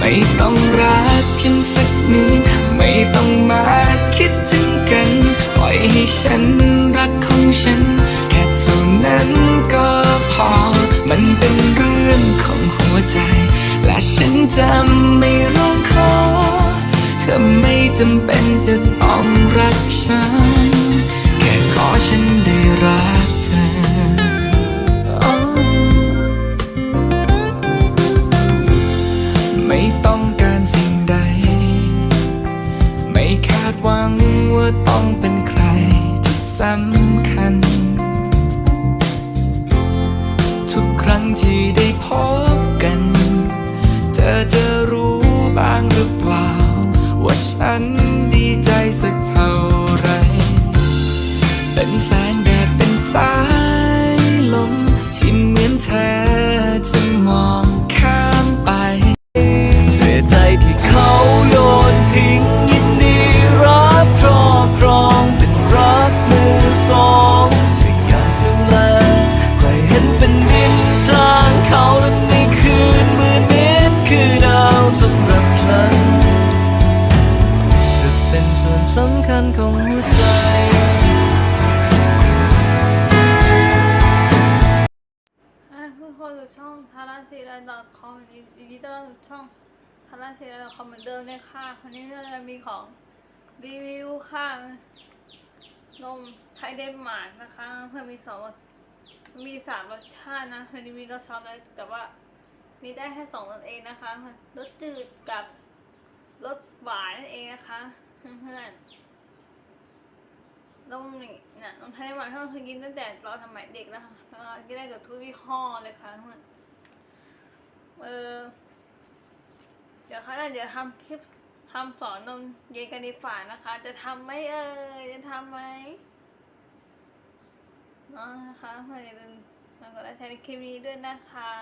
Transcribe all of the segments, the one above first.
ไม่ต้องรักฉันสักนิดไม่ต้องมาคิดถึงกัน ปล่อยให้ฉันรักของฉัน แค่เท่านั้นก็พอ มันเป็นเรื่องของหัวใจ และฉันจะไม่ร้องขอเธอไม่จำเป็นจะต้องรักฉัน แค่ขอฉันได้รัก หวังว่าต้องเป็นใครที่สำคัญ ทุกครั้งที่ได้พบ ทาราซีไลน์ .com ยินดีต้อนรับสู่ช่องทาราเซีไลน์ .com เหมือนเดิมเลยค่ะวันนี้เราจะมีของรีวิวค่ะนมไทยเดนมาร์กนะคะเพื่อมีสองมีสามรสชาตินะวันนี้มีรสช็อกโกแลตแต่ว่ามีได้แค่สองรสเองนะคะรสจืดกับรสหวานนั่นเองนะคะเพื่อนนมนี่นี่ยนมไทยหวานเขาเคยกินตั้งแต่เราสมัยเด็กแล้วค่ะก็กินได้กับทุกยี่ห้อเลยค่ะเพื่อน เออ เดี๋ยวเขาจะเดี๋ยวทำคลิปทำสอนนมเย็นกันดีฝ่านะคะ จะทำไหมเอ่ยจะทำไหมเนาะนะคะเพื่อนอย่าลืมมากดไลค์แชร์ในคลิปนี้ด้วยนะคะ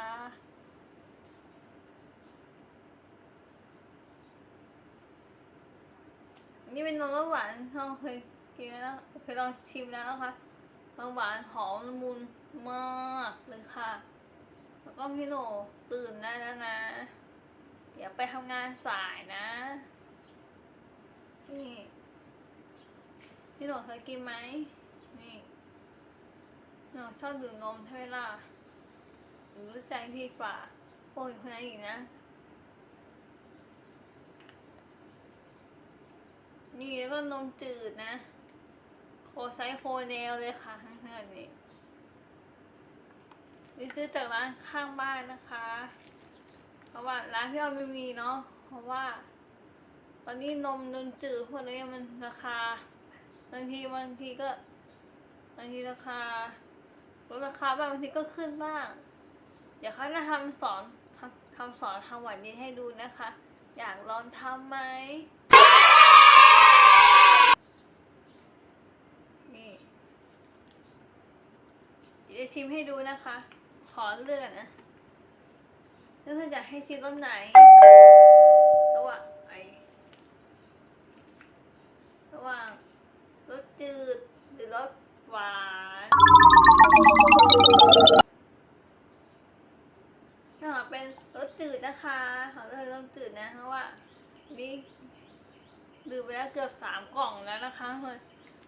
นี่เป็นนมรสหวานเราเคยกินแล้วเคยลองชิมแล้วนะคะหวานหอมละมุนมากเลยค่ะ แล้วก็พี่โหนตื่นได้แล้วนะ อย่าไปทำงานสายนะ นี่ พี่โหนเคยกินไหม นี่หนูชอบดื่มนมใช่ไหมล่ะหรือรู้ใจพี่กว่าโอ้ยคนนั้นอีกนะ นี่แล้วก็นมจืดนะ โคไซโคเนลเลยค่ะเพื่อนๆนี่ นี่ซื้อจากร้านข้างบ้านนะคะ เพราะว่าร้านที่เราไม่มีเนาะ เพราะว่า ตอนนี้นมนมจืดพวกนี้มันราคาบางทีบางทีก็บางทีราคาลดราคาบ้างบางทีก็ขึ้นบ้างเดี๋ยวเขาจะทำสอนทำทำสอนทำหวานนี้ให้ดูนะคะ อยากลองทำไหมนี่เดี๋ยวชิมให้ดูนะคะ อเลือกนะเพื่อนๆอยากให้ชิมรสไหนระหว่างไอระหว่างรสจืดหรือรสหวานถ้าหาเป็นรสจืดนะคะขอเลือกรสจืดนะเพราะว่านี่ดื่มไปแล้วเกือบสามกล่องแล้วนะคะเพื่อน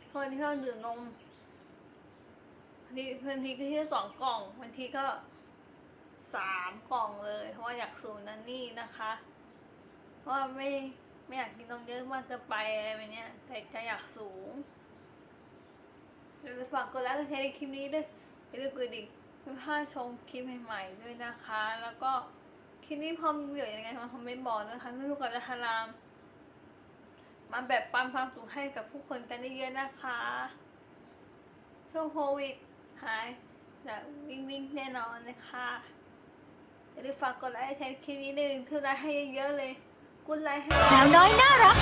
เพื่อนที่เราดื่มนม บางทีเพื่อนทีก็ที่สองกล่องบางทีก็สามกล่องเลยเพราะว่าอยากสูงนั่นนี่นะคะ เพราะว่าไม่ไม่อยากกินนมเยอะมากเกินไปอะไรแบบเนี้ยแต่จะอยากสูงเดี๋ยวจะฝากกดไลค์กดแชร์ในคลิปนี้ด้วยอย่าลืมกดดิ่งเพื่อพลาดชมคลิปใหม่ๆด้วยนะคะ แล้วก็คลิปนี้พอมีประโยชน์ยังไงมาคอมเมนต์บอกนะคะไม่รู้กับจะทารามมาแบบปันความสุขให้กับผู้คนกันเยอะๆนะคะช่วงโควิด หายจากวิ่งวิ่งๆแน่นอนนะคะอย่าลืมฝากกดไลค์แชร์คลิปนี้หนึ่งคือไลค์ให้เยอะๆเลยกุดไลค์ให้สาวน้อยน่ารัก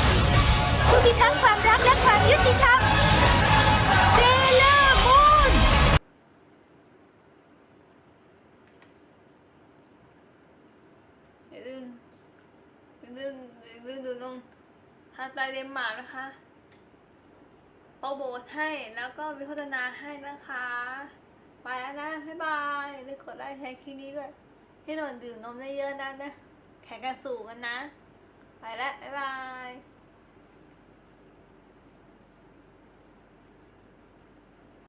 ผู้พิทักษ์ความรักและความยุติธรรมเซเลอร์มูนอย่าลืมอย่าลืมอย่าลืมดูนงฮาตาเดนมาร์กนะคะ โปรโมทให้แล้วก็มีโฆษณาให้นะคะ ไปแล้วนะ บ๊ายบายเลยกดไลค์แชร์คลิปนี้ด้วย ให้หนอนดื่มนมได้เยอะนะนะแข่งกันสูงกันนะ ไปแล้วบ๊ายบาย